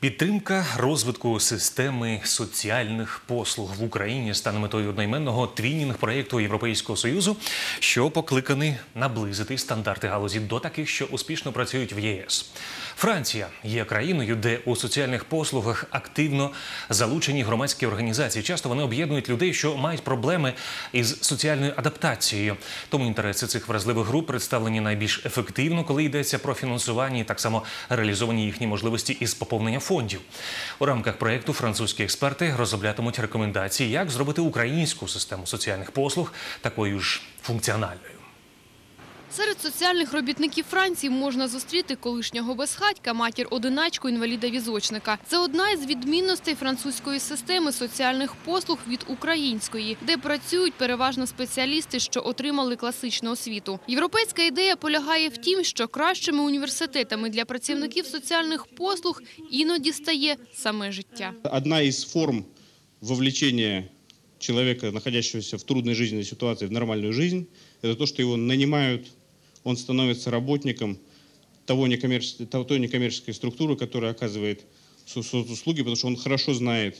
Підтримка розвитку системи соціальних послуг в Україні стане метою одноіменного твінінг-проєкту Європейського союзу, що покликаний наблизити стандарти галузі до таких, що успішно працюють в ЄС. Франція є країною, де у соціальних послугах активно залучені громадські організації. Часто вони об'єднують людей, що мають проблеми із соціальною адаптацією. Тому інтереси цих вразливих груп представлені найбільш ефективно, коли йдеться про фінансування і так само реалізовані їхні можливості із поповнення фондів. У рамках проєкту французькі експерти розроблятимуть рекомендації, як зробити українську систему соціальних послуг такою ж функціональною. Серед соціальних робітників Франції можна зустріти колишнього безхатька, матір-одиначку, інваліда-візочника. Це одна із відмінностей французької системи соціальних послуг від української, де працюють переважно спеціалісти, що отримали класичну освіту. Європейська ідея полягає в тім, що кращими університетами для працівників соціальних послуг іноді стає саме життя. Одна из форм вовлечения человека, находящегося в трудной жизненной ситуации, в нормальную жизнь, это то, что его нанимают, он становится работником того некоммерческой, того- той некоммерческой структуры, которая оказывает со- соцуслуги, потому что он хорошо знает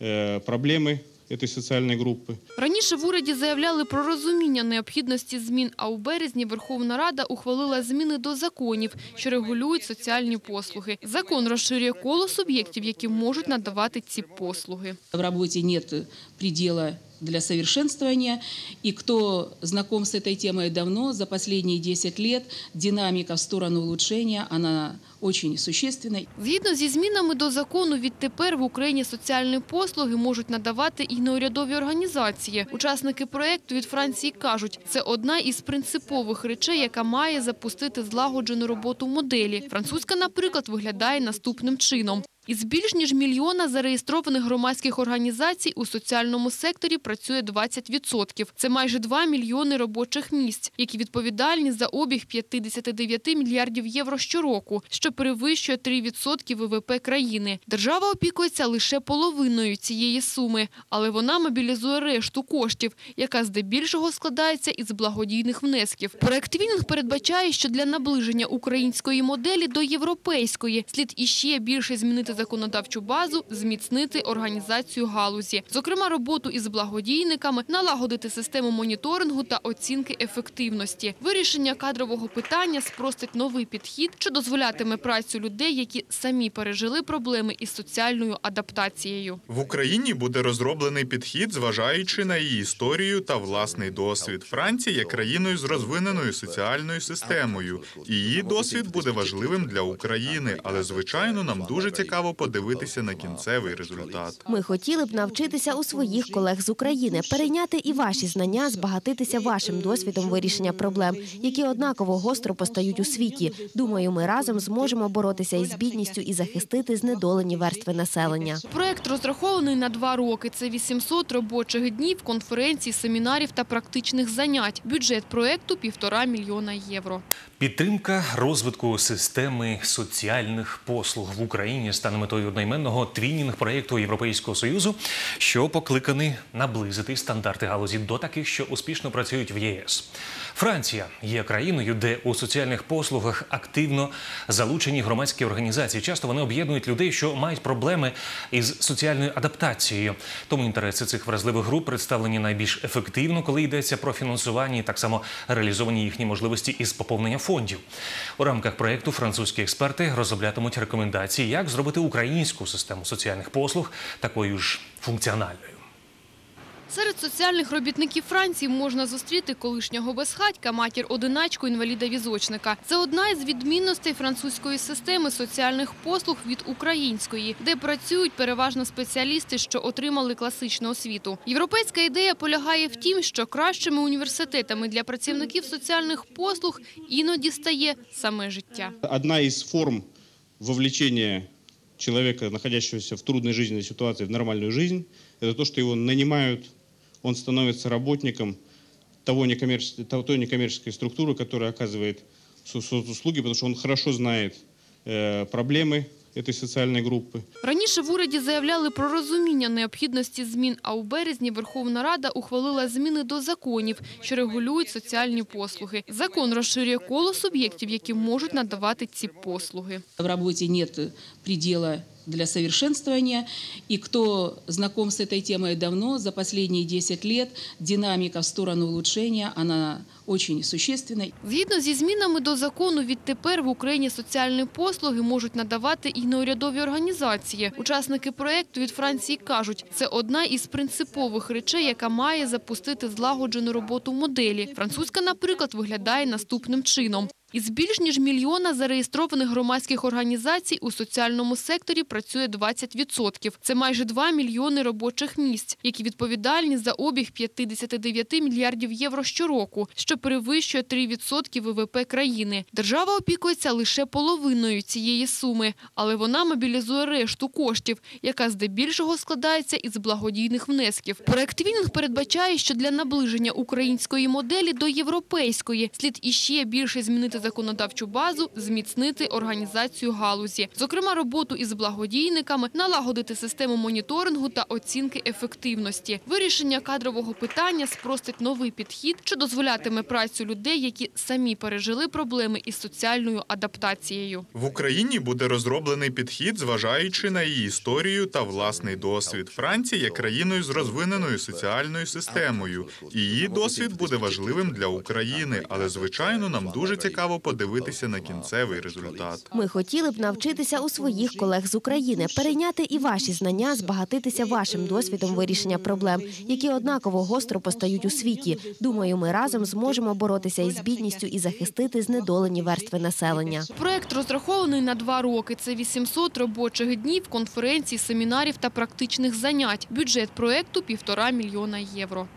э, проблемы этой социальной группы. Раніше в уряді заявляли про розуміння необхідності змін, а у березні Верховна Рада ухвалила зміни до законів, що регулюють соціальні послуги. Закон розширює коло суб'єктів, які можуть надавати ці послуги. В работе нет предела для совершенствования. И кто знаком с этой темой давно, за последние 10 лет динамика в сторону улучшения, она очень существенна. Згідно зі змінами до закону, відтепер в Україні соціальні послуги можуть надавати і неурядові організації. Учасники проєкту від Франції кажуть, це одна із принципових речей, яка має запустити злагоджену роботу моделі. Французька, наприклад, виглядає наступним чином. Із більш ніж мільйона зареєстрованих громадських організацій у соціальному секторі працює 20%. Це майже 2 мільйони робочих місць, які відповідальні за обіг 59 мільярдів євро щороку, що перевищує 3% ВВП країни. Держава опікується лише половиною цієї суми, але вона мобілізує решту коштів, яка здебільшого складається із благодійних внесків. Проект «Вінінг» передбачає, що для наближення української моделі до європейської слід іще більше змінити законодавчу базу, зміцнити організацію галузі, зокрема роботу із благодійниками, налагодити систему моніторингу та оцінки ефективності. Вирішення кадрового питання спростить новий підхід, що дозволятиме працю людей, які самі пережили проблеми із соціальною адаптацією. В Україні буде розроблений підхід, зважаючи на її історію та власний досвід. Франція є країною з розвиненою соціальною системою. Її досвід буде важливим для України, але звичайно нам дуже цікаво подивитися на кінцевий результат. Ми хотіли б навчитися у своїх колег з України, перейняти і ваші знання, збагатитися вашим досвідом вирішення проблем, які однаково гостро постають у світі. Думаю, ми разом зможемо боротися із бідністю і захистити знедолені верстви населення. Проект розрахований на два роки. Це 800 робочих днів, конференцій, семінарів та практичних занять. Бюджет проекту – півтора мільйона євро. Підтримка розвитку системи соціальних послуг в Україні стане метою одноіменного твінінг-проєкту Європейського союзу, що покликаний наблизити стандарти галузі до таких, що успішно працюють в ЄС. Франція є країною, де у соціальних послугах активно залучені громадські організації. Часто вони об'єднують людей, що мають проблеми із соціальною адаптацією. Тому інтереси цих вразливих груп представлені найбільш ефективно, коли йдеться про фінансування і так само реалізовані їхні можливості із поповнення фондів. У рамках проєкту французькі експерти розроблятимуть рекомендації, як зробити українську систему соціальних послуг такою ж функціональною. Серед соціальних робітників Франції можна зустріти колишнього безхатька, матір-одиначку, інваліда-візочника. Це одна із відмінностей французької системи соціальних послуг від української, де працюють переважно спеціалісти, що отримали класичну освіту. Європейська ідея полягає в тім, що кращими університетами для працівників соціальних послуг іноді стає саме життя. Одна из форм вовлечения человека, находящегося в трудной жизненной ситуации, в нормальную жизнь, это то, что его нанимают, он становится работником того некоммерческой, той некоммерческой структуры, которая оказывает соцуслуги, потому что он хорошо знает э, проблемы этой соціальної групи. Раніше в уряді заявляли про розуміння необхідності змін, а у березні Верховна Рада ухвалила зміни до законів, що регулюють соціальні послуги. Закон розширює коло суб'єктів, які можуть надавати ці послуги. В роботі немає предела для совершенствования. И кто знаком с этой темой давно, за последние 10 лет динамика в сторону улучшения, она очень существенна. Згідно зі змінами до закону, відтепер в Україні соціальні послуги можуть надавати і неурядові організації. Учасники проєкту від Франції кажуть, це одна із принципових речей, яка має запустити злагоджену роботу моделі. Французька, наприклад, виглядає наступним чином. Із більш ніж мільйона зареєстрованих громадських організацій у соціальному секторі працює 20%. Це майже 2 мільйони робочих місць, які відповідальні за обіг 59 мільярдів євро щороку, що перевищує 3% ВВП країни. Держава опікується лише половиною цієї суми, але вона мобілізує решту коштів, яка здебільшого складається із благодійних внесків. Проект «Твінінг» передбачає, що для наближення української моделі до європейської слід іще більше змінити законодавчу базу, зміцнити організацію галузі, зокрема роботу із благодійниками, налагодити систему моніторингу та оцінки ефективності. Вирішення кадрового питання спростить новий підхід, що дозволятиме працю людей, які самі пережили проблеми із соціальною адаптацією. В Україні буде розроблений підхід, зважаючи на її історію та власний досвід. Франція є країною з розвиненою соціальною системою. Її досвід буде важливим для України, але звичайно нам дуже цікаво подивитися на кінцевий результат. Ми хотіли б навчитися у своїх колег з України, перейняти і ваші знання, збагатитися вашим досвідом вирішення проблем, які однаково гостро постають у світі. Думаю, ми разом зможемо боротися із бідністю і захистити знедолені верстви населення. Проект розрахований на два роки. Це 800 робочих днів, конференцій, семінарів та практичних занять. Бюджет проекту – півтора мільйона євро.